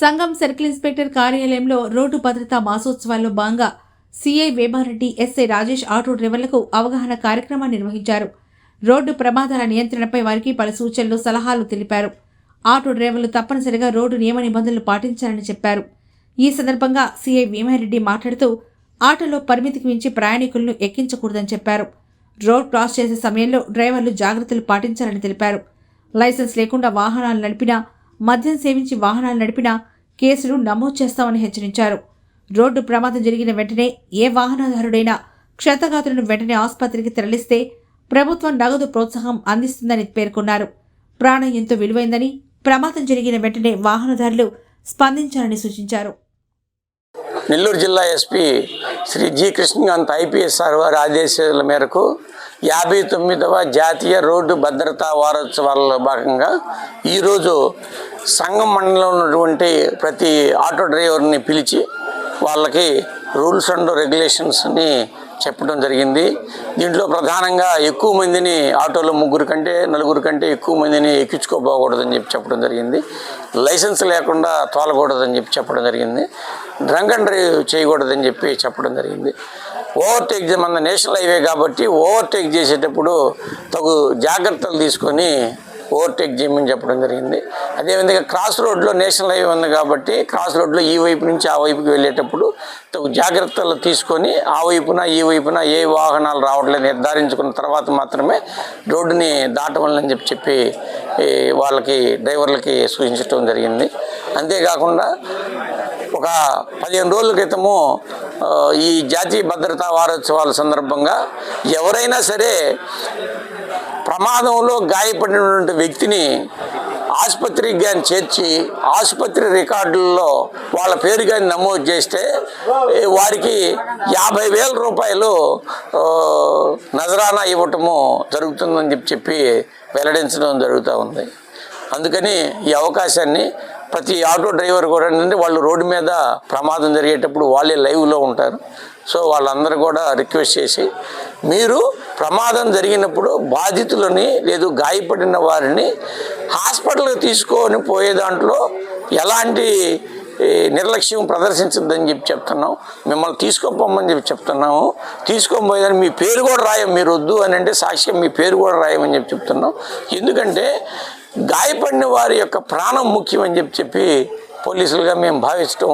సంఘం circle inspector కార్యాలయంలో road భద్రతా మాసోత్సవాల్లో భాగంగా CI Vemareddy SI Rajesh auto డ్రైవర్లకు అవగాహన కార్యక్రమాన్ని నిర్వహించారు. రోడ్డు ప్రమాదాల నియంత్రణపై వారికి పలు సూచనలు సలహాలు తెలిపారు. ఆటో డ్రైవర్లు తప్పనిసరిగా రోడ్డు నియమ నిబంధనలు పాటించాలని చెప్పారు. ఈ సందర్భంగా సిఐ భీమారెడ్డి మాట్లాడుతూ ఆటోలో పరిమితికి మించి ప్రయాణికులను ఎక్కించకూడదని చెప్పారు. రోడ్ క్రాస్ చేసే సమయంలో డ్రైవర్లు జాగ్రత్తలు పాటించాలని తెలిపారు. లైసెన్స్ లేకుండా వాహనాలు నడిపినా మద్యం సేవించి వాహనాలు నడిపినా కేసులు నమోదు చేస్తామని హెచ్చరించారు. రోడ్డు ప్రమాదం జరిగిన వెంటనే ఏ వాహనదారుడైనా క్షతగాతులను వెంటనే ఆసుపత్రికి తరలిస్తే ప్రభుత్వం నగదు ప్రోత్సాహం అందిస్తుందని పేర్కొన్నారు. ప్రాణం ఎంతో విలువైందని ప్రమాదం జరిగిన వెంటనే వాహనదారులు స్పందించాలని సూచించారు. నెల్లూరు జిల్లా SP Shri G Krishnakanth IPS sir వారి ఆదేశాల మేరకు యాభై తొమ్మిదవ జాతీయ రోడ్డు భద్రతా వారోత్సవాలలో భాగంగా ఈరోజు సంఘం మండలంలో ఉన్నటువంటి ప్రతి ఆటో డ్రైవర్ని పిలిచి వాళ్ళకి రూల్స్ అండ్ రెగ్యులేషన్స్ని చెప్పడం జరిగింది. దీంట్లో ప్రధానంగా ఎక్కువ మందిని ఆటోలో ముగ్గురు కంటే నలుగురు కంటే ఎక్కువ మందిని ఎక్కించుకోబోకూడదని చెప్పి చెప్పడం జరిగింది. లైసెన్స్ లేకుండా తోలకూడదని చెప్పి చెప్పడం జరిగింది. డ్రంక్ అండ్ డ్రైవ్ చేయకూడదని చెప్పి చెప్పడం జరిగింది. ఓవర్టేక్ మన నేషనల్ హైవే కాబట్టి ఓవర్టేక్ చేసేటప్పుడు తగు జాగ్రత్తలు తీసుకొని ఓవర్టేక్ చేయమని చెప్పడం జరిగింది. అదేవిధంగా క్రాస్ రోడ్లో నేషనల్ హైవే ఉంది కాబట్టి క్రాస్ రోడ్లో ఈ వైపు నుంచి ఆ వైపుకి వెళ్ళేటప్పుడు తగు జాగ్రత్తలు తీసుకొని ఆ వైపున ఈ వైపున ఏ వాహనాలు రావట్లేదు నిర్ధారించుకున్న తర్వాత మాత్రమే రోడ్డుని దాటవాలని చెప్పి చెప్పి వాళ్ళకి డ్రైవర్లకి సూచించడం జరిగింది. అంతేకాకుండా ఒక పదిహేను రోజుల క్రితము ఈ జాతీయ భద్రతా వారోత్సవాల సందర్భంగా ఎవరైనా సరే ప్రమాదంలో గాయపడినటువంటి వ్యక్తిని ఆసుపత్రికి కానీ చేర్చి ఆసుపత్రి రికార్డుల్లో వాళ్ళ పేరు కానీ నమోదు చేస్తే వారికి యాభై వేల రూపాయలు నజరానా ఇవ్వటము జరుగుతుందని చెప్పి చెప్పి వెల్లడించడం జరుగుతూ ఉంది. అందుకని ఈ అవకాశాన్ని ప్రతి ఆటో డ్రైవర్ కూడా ఏంటంటే వాళ్ళు రోడ్డు మీద ప్రమాదం జరిగేటప్పుడు వాళ్ళే లైవ్లో ఉంటారు. సో వాళ్ళందరూ కూడా రిక్వెస్ట్ చేసి మీరు ప్రమాదం జరిగినప్పుడు బాధితులని లేదు గాయపడిన వారిని హాస్పిటల్కి తీసుకొని పోయే దాంట్లో ఎలాంటి నిర్లక్ష్యం ప్రదర్శించద్దని చెప్పి చెప్తున్నాం. మిమ్మల్ని తీసుకోపోమని చెప్పి చెప్తున్నాము. తీసుకోపోయేదని మీ పేరు కూడా రాయం మీరు వద్దు అని అంటే సాక్ష్యం మీ పేరు కూడా రాయమని చెప్పి చెప్తున్నాం. ఎందుకంటే గాయపడిన వారి యొక్క ప్రాణం ముఖ్యం అని చెప్పి చెప్పి పోలీసులుగా మేము భావించడం